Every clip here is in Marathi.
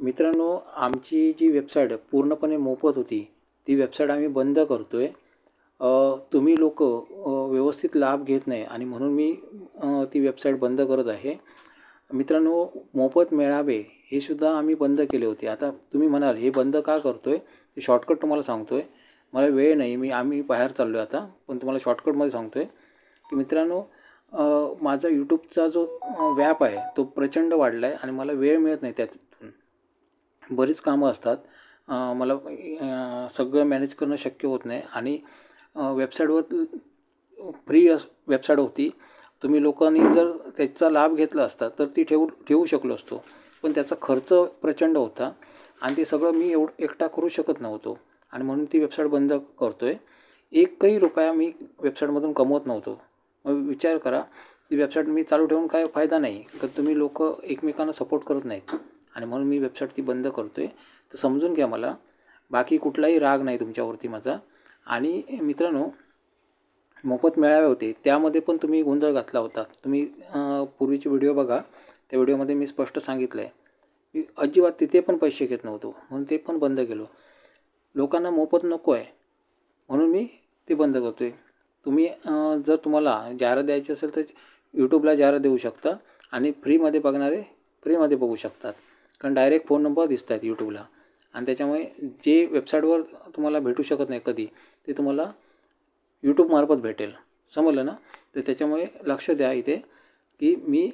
मित्रांनो आमची जी वेबसाईट पूर्णपणे मोफत होती ती वेबसाईट आम्ही बंद करतो आहे तुम्ही लोक व्यवस्थित लाभ घेत नाही आणि म्हणून मी ती वेबसाईट बंद करत आहे. मित्रांनो मोफत मेळावे हे सुद्धा आम्ही बंद केले होते. आता तुम्ही म्हणाल हे बंद का करतो आहे ते शॉर्टकट तुम्हाला सांगतो आहे मला वेळ नाही मी आम्ही बाहेर चाललो आहे आता पण तुम्हाला शॉर्टकटमध्ये सांगतो आहे की मित्रांनो माझा यूट्यूबचा जो व्याप आहे तो प्रचंड वाढला आहे आणि मला वेळ मिळत नाही त्यातून. बरीच कामं असतात. मला सगळं मॅनेज करणं शक्य होत नाही. आणि वेबसाईटवर फ्री अस वेबसाईट होती. तुम्ही लोकांनी जर त्याचा लाभ घेतला असता तर ती ठेवू ठेवू शकलो असतो. पण त्याचा खर्च प्रचंड होता. आणि ते सगळं मी एव एकटा करू शकत नव्हतो. आणि म्हणून ती वेबसाईट बंद करतो आहे एकही रुपया मी वेबसाईटमधून कमवत नव्हतो. मग विचार करा ती वेबसाईट मी चालू ठेवून काय फायदा नाही. तर तुम्ही लोक एकमेकांना सपोर्ट करत नाहीत. आणि म्हणून मी वेबसाईट ती बंद करतो आहे तर समजून घ्या मला बाकी कुठलाही राग नाही तुमच्यावरती माझा. आणि मित्रांनो मोफत मेळावे होते त्यामध्ये पण तुम्ही गोंधळ घातला होता. तुम्ही पूर्वीचे व्हिडिओ बघा त्या व्हिडिओमध्ये मी स्पष्ट सांगितलं आहे मी अजिबात तिथे पण पैसे घेत नव्हतो म्हणून ते पण बंद केलो. लोकांना मोफत नको आहे म्हणून मी ते बंद करतो आहे तुम्ही जर तुम्हाला जाहिरात द्यायची असेल तर यूट्यूबला जाहिरात देऊ शकता आणि फ्रीमध्ये बघणारे फ्रीमध्ये बघू शकतात. कारण डायरेक्ट फोन नंबर दिसत आहेत यूट्यूबला आणि त्याच्यामुळे जे वेबसाईटवर तुम्हाला भेटू शकत नाही कधी ते तुम्हाला यूट्यूबमार्फत भेटेल. समजलं ना? तर त्याच्यामुळे लक्ष द्या इथे की मी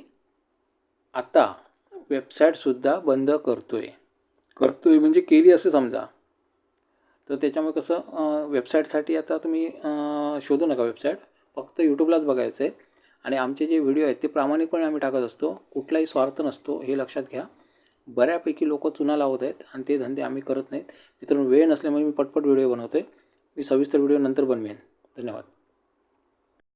आत्ता वेबसाईटसुद्धा बंद करतो आहे करतो आहे म्हणजे केली असं समजा. तर त्याच्यामुळे कसं वेबसाईटसाठी आता तुम्ही शोधू नका वेबसाईट फक्त यूट्यूबलाच बघायचं आहे आणि आमचे जे व्हिडिओ आहेत ते प्रामाणिकपणे आम्ही टाकत असतो. कुठलाही स्वार्थ नसतो हे लक्षात घ्या. बऱ्यापैकी लोक चुना लावत आहेत आणि ते धंदे आम्ही करत नाहीत. मित्रांनो वेळ नसल्यामुळे मी पटपट व्हिडिओ बनवतो आहे मी सविस्तर व्हिडिओ नंतर बनवेन. धन्यवाद.